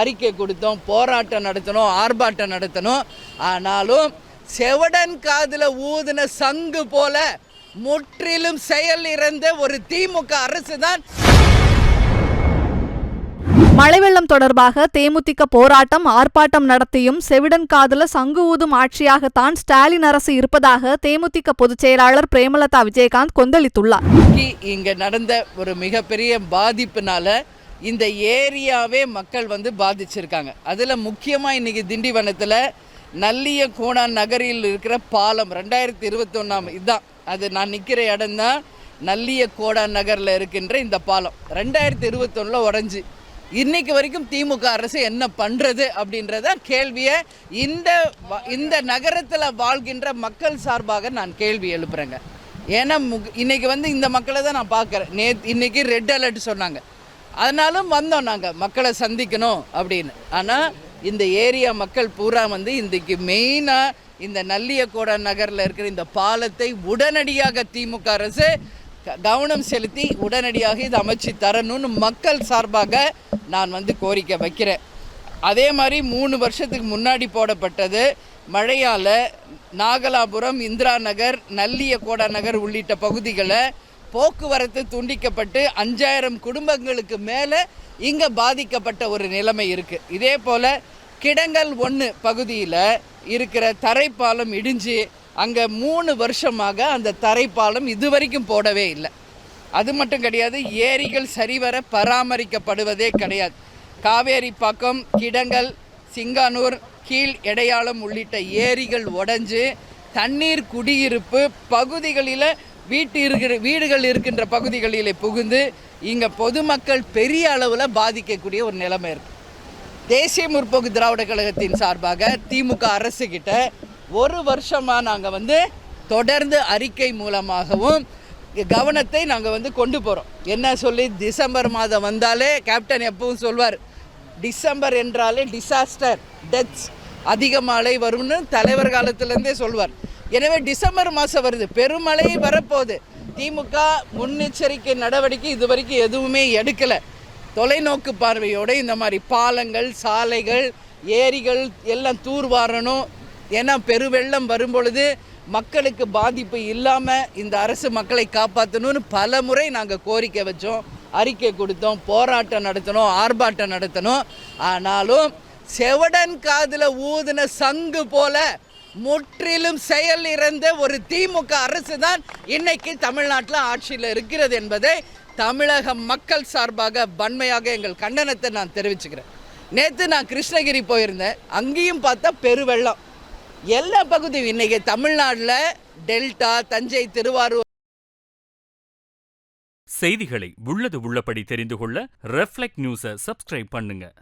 அறிக்கை கொடுத்தோம் போராட்டம் நடத்தணும் ஆர்ப்பாட்டம் நடத்தணும். ஆனாலும் செவடன் காதில் ஊதின சங்கு போல முற்றிலும் செயல் இறந்த ஒரு திமுக அரசு தான் மழை வெள்ளம் தொடர்பாக தேமுதிக போராட்டம் ஆர்ப்பாட்டம் நடத்தியும் செவிடன் காதுல சங்கு ஊதும் ஆட்சியாகத்தான் ஸ்டாலின் அரசு இருப்பதாக தேமுதிக பொதுச் செயலாளர் பிரேமலதா விஜயகாந்த் கொந்தளித்துள்ளார். இங்க நடந்த ஒரு மிகப்பெரிய பாதிப்புனால இந்த ஏரியாவே மக்கள் வந்து பாதிச்சிருக்காங்க. அதில் முக்கியமாக இன்னைக்கு திண்டிவனத்தில் நல்லிய கோணா நகரில் இருக்கிற பாலம் ரெண்டாயிரத்தி இருபத்தொன்னாம் இதுதான் அது நான் நிற்கிற இடம்தான் நல்லிய கோடான் நகரில் இருக்கின்ற இந்த பாலம். ரெண்டாயிரத்தி இருபத்தொன்னில் உடஞ்சி. இன்னைக்கு வரைக்கும் திமுக அரசு என்ன பண்ணுறது அப்படின்றத கேள்வியை இந்த வ- இந்த நகரத்தில் வாழ்கின்ற மக்கள் சார்பாக நான் கேள்வி எழுப்புகிறேங்க ஏன்னா முக் இன்னைக்கு வந்து இந்த மக்களை தான் நான் பார்க்குறேன். நே இன்னைக்கு ரெட் அலர்ட் சொன்னாங்க. அதனாலும் வந்தோம் நாங்கள் மக்களை சந்திக்கணும் அப்படின்னு. ஆனால் இந்த ஏரியா மக்கள் பூரா வந்து இன்றைக்கு மெயினாக இந்த நல்லியக்கோட நகரில் இருக்கிற இந்த பாலத்தை உடனடியாக திமுக அரசு க- கவனம் செலுத்தி உடனடியாக இது அமைச்சு தரணும்னு மக்கள் சார்பாக நான் வந்து கோரிக்கை வைக்கிறேன். அதே மாதிரி மூணு வருஷத்துக்கு முன்னாடி போடப்பட்டது மழையால் நாகலாபுரம் இந்திரா நகர் நல்லியக்கோடா நகர் உள்ளிட்ட பகுதிகளை போக்குவரத்து துண்டிக்கப்பட்டு அஞ்சாயிரம் குடும்பங்களுக்கு மேலே இங்கே பாதிக்கப்பட்ட ஒரு நிலைமை இருக்குது இதே போல் கிடங்கல் ஒன்று பகுதியில் இருக்கிற தரைப்பாலம் இடிஞ்சு அங்கே மூணு வருஷமாக அந்த தரைப்பாலம் இதுவரைக்கும் போடவே இல்லை. அது மட்டும் கிடையாது ஏரிகள் சரிவர பராமரிக்கப்படுவதே கிடையாது. காவேரி பக்கம் கிடங்கல் சிங்கானூர் கீழ் எடையாளம் உள்ளிட்ட ஏரிகள் உடஞ்சு தண்ணீர் குடியிருப்பு பகுதிகளில் வீட்டு இருக்கிற வீடுகள் இருக்கின்ற பகுதிகளிலே புகுந்து இங்கே பொதுமக்கள் பெரிய அளவில் பாதிக்கக்கூடிய ஒரு நிலைமை இருக்குது தேசிய முற்போக்கு திராவிட கழகத்தின் சார்பாக திமுக அரசுக்கிட்ட ஒரு வருஷமாக நாங்கள் வந்து தொடர்ந்து அறிக்கை மூலமாகவும் கவனத்தை நாங்கள் வந்து கொண்டு போகிறோம் என்ன சொல்லி டிசம்பர் மாதம் வந்தாலே கேப்டன் எப்பவும் சொல்வார் டிசம்பர் என்றாலே டிசாஸ்டர் டெத்ஸ் அதிகமாலை வரும்னு தலைவர் காலத்திலேருந்தே சொல்வார். எனவே டிசம்பர் மாதம் வருது. பெருமழை வரப்போகுது. திமுக முன்னெச்சரிக்கை நடவடிக்கை இது வரைக்கும் எதுவுமே எடுக்கலை. தொலைநோக்கு பார்வையோடு இந்த மாதிரி பாலங்கள் சாலைகள் ஏரிகள் எல்லாம் தூர்வாரணும். ஏன்னா பெருவெள்ளம் வரும்பொழுது மக்களுக்கு பாதிப்பு இல்லாமல் இந்த அரசு மக்களை காப்பாற்றணும்னு பல முறை நாங்கள் கோரிக்கை வச்சோம். அறிக்கை கொடுத்தோம். போராட்டம் நடத்தணும். ஆர்ப்பாட்டம் நடத்தணும். ஆனாலும் செவடன் காதில் ஊதின சங்கு போல முற்றிலும் செயல் இறந்த ஒரு திமுக அரசு தான் இன்னைக்கு தமிழ்நாட்டில் ஆட்சியில் இருக்கிறது என்பதை தமிழக மக்கள் சார்பாக வன்மையாக எங்கள் கண்டனத்தை நான் தெரிவிச்சுக்கிறேன். நேற்று நான் கிருஷ்ணகிரி போயிருந்தேன். அங்கேயும் பார்த்தா பெருவெள்ளம். எல்லா பகுதியும் இன்னைக்கு தமிழ்நாட்டில் டெல்டா தஞ்சை திருவாரூர் செய்திகளை உள்ளது உள்ளபடி தெரிந்து கொள்ள ரெஃப்ளெக்ட் நியூஸை சப்ஸ்கிரைப் பண்ணுங்கள்